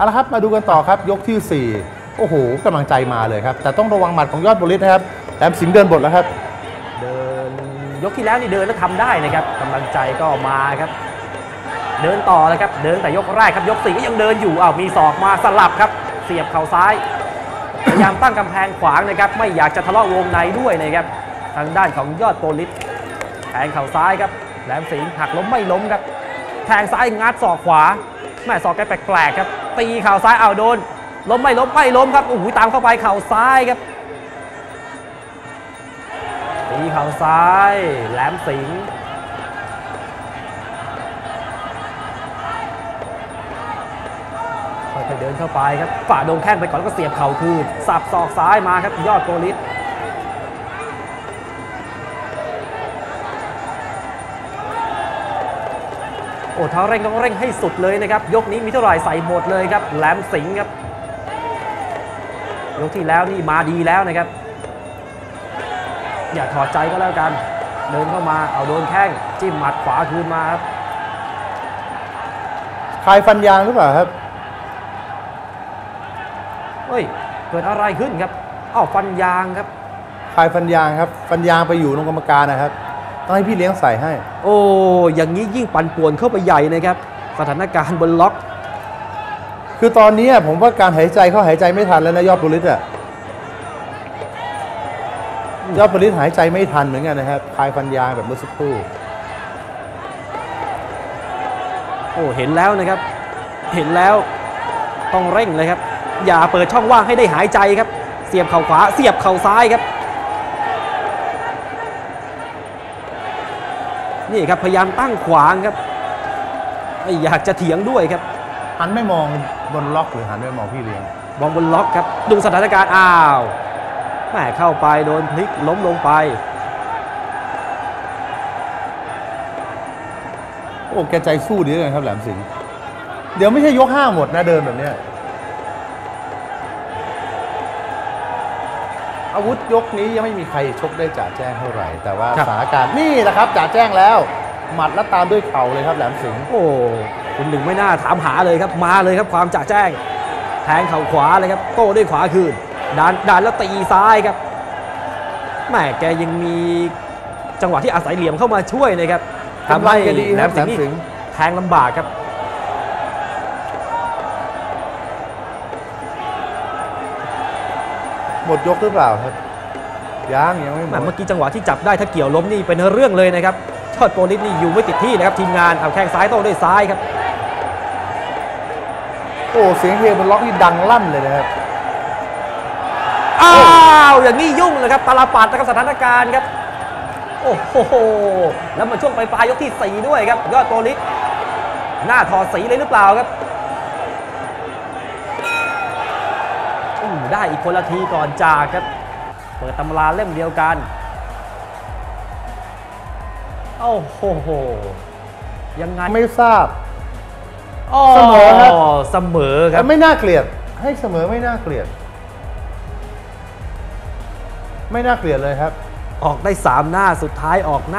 เอาละครับมาดูกันต่อครับยกที่ 4 โอ้โหกำลังใจมาเลยครับ แต่ต้องระวังหมัดของยอดบริษนะครับแหลมสิงเดินบทแล้วครับ เดินยกที่แล้วนี่เดินแล้วทำได้นะครับกำลังใจก็มาครับ เดินต่อเลยครับเดินแต่ยกแรกครับยกสี่ก็ยังเดินอยู่อ้าวมีศอกมาสลับครับ เสียบเข่าซ้ายพยายามตั้งกำแพงขวางนะครับ ไม่อยากจะทะเลาะวงในด้วยนะครับ ทางด้านของยอดโปลิสแทงเข่าซ้ายครับแหลมสิงห์หักล้มไม่ล้มครับ แทงซ้ายงัดศอกขวาแม่ศอกแกแปลกๆครับ ตีเข่าซ้ายเอาโดนล้มไม่ล้มไม่ล้มครับโอ้โหตามเข้าไปเข่าซ้ายครับตีเข่าซ้ายแหลมสิงค่อยๆเดินเข้าไปครับฝ่าโดงแข้งไปก่อนแล้วก็เสียบเข่าคืนสับศอกซ้ายมาครับยอดโกลิส อ้ท้าเร่งต้องเร่งให้สุดเลยนะครับ ยกนี้มีเท่าไหร่ใส่หมดเลยครับ แหลมสิงห์ครับ ยกที่แล้วนี่มาดีแล้วนะครับ อย่าถอดใจก็แล้วกัน เดินเข้ามาเอาโดนแข้งจิ้มหมัดขวาคืนมาครับคลายฟันยางหรือเปล่าครับเฮ้ย เกิดอะไรขึ้นครับอ้าวฟันยางครับคลายฟันยางครับ ฟันยางไปอยู่ตรงกรรมการนะครับ ต้องให้พี่เลี้ยงใส่ให้ โอ้อย่างนี้ยิ่งปั่นป่วนเข้าไปใหญ่นะครับ สถานการณ์บนล็อก คือตอนนี้ผมว่าการหายใจเขาหายใจไม่ทันแล้วนะยอดบริษอะยอดบริษหายใจไม่ทันเหมือนกันนะครับคลายฟันยางแบบเมื่อสักครู่โอ้เห็นแล้วนะครับ เห็นแล้วต้องเร่งเลยครับ อย่าเปิดช่องว่างให้ได้หายใจครับ เสียบเข่าขวา เสียบเข่าซ้ายครับ นี่ครับพยายามตั้งขวางครับไม่อยากจะเถียงด้วยครับหันไม่มองบนล็อกหรือหันไม่มองพี่เลี้ยงบอลบนล็อกครับดูสถานการณ์อ้าวแม่เข้าไปโดนพลิกล้มลงไป โอ้แกใจสู้ดีเลยครับแหลมสิงห์เดี๋ยวไม่ใช่ยกห้าหมดนะเดินแบบเนี้ย อาวุธยกนี้ยังไม่มีใครชกได้จ่าแจ้งเท่าไหร่ แต่ว่าครับสถานการณ์นี่แหละครับจ่าแจ้งแล้ว หมัดแล้วตามด้วยเข่าเลยครับแหลมสิงห์โอ้คุณหนึ่งไม่น่าถามหาเลยครับมาเลยครับความจ่าแจ้ง แทงเข่าขวาเลยครับโต้ด้วยขวาคืนดันดันแล้วตีซ้ายครับแม่แกยังมีจังหวะที่อาศัยเหลี่ยมเข้ามาช่วยนะครับทำให้กำลังแกดีแหลครับมแหลสิงมห์สินี่งห์แทงลำบากครับ หมดยกหรือเปล่าครับยังยังไม่หมแม่ดเมื่อกี้จังหวะที่จับได้ถ้าเกี่ยวล้มนี่เป็นเรื่องเลยนะครับชอดโปลิสนี่อยู่ไม่ติดที่นะครับทีมงานเอาแข้งซ้ายโต้ด้วยซ้ายครับโอ้เสียงเฮบนล็อกนี่ดังลั่นเลยนะครับอ้าวอย่างนี้ยุ่งเลยครับตาลปัดนะครับสถานการณ์ครับโอ้โหแล้วมาช่วงปลายๆยกที่4ด้วยครับยอดโปลิสหน้าถอดสีเลยหรือเปล่าครับ ได้อีกคนละทีก่อนจากครับ เปิดตำราเล่มเดียวกันโอ้โหยังไงไม่ทราบอ๋อเสมอครับเสมอคแต่รับไม่น่าเกลียด ให้เสมอไม่น่าเกลียด ไม่น่าเกลียดเลยครับ ออกได้ 3 หน้าสุดท้ายออกหน้า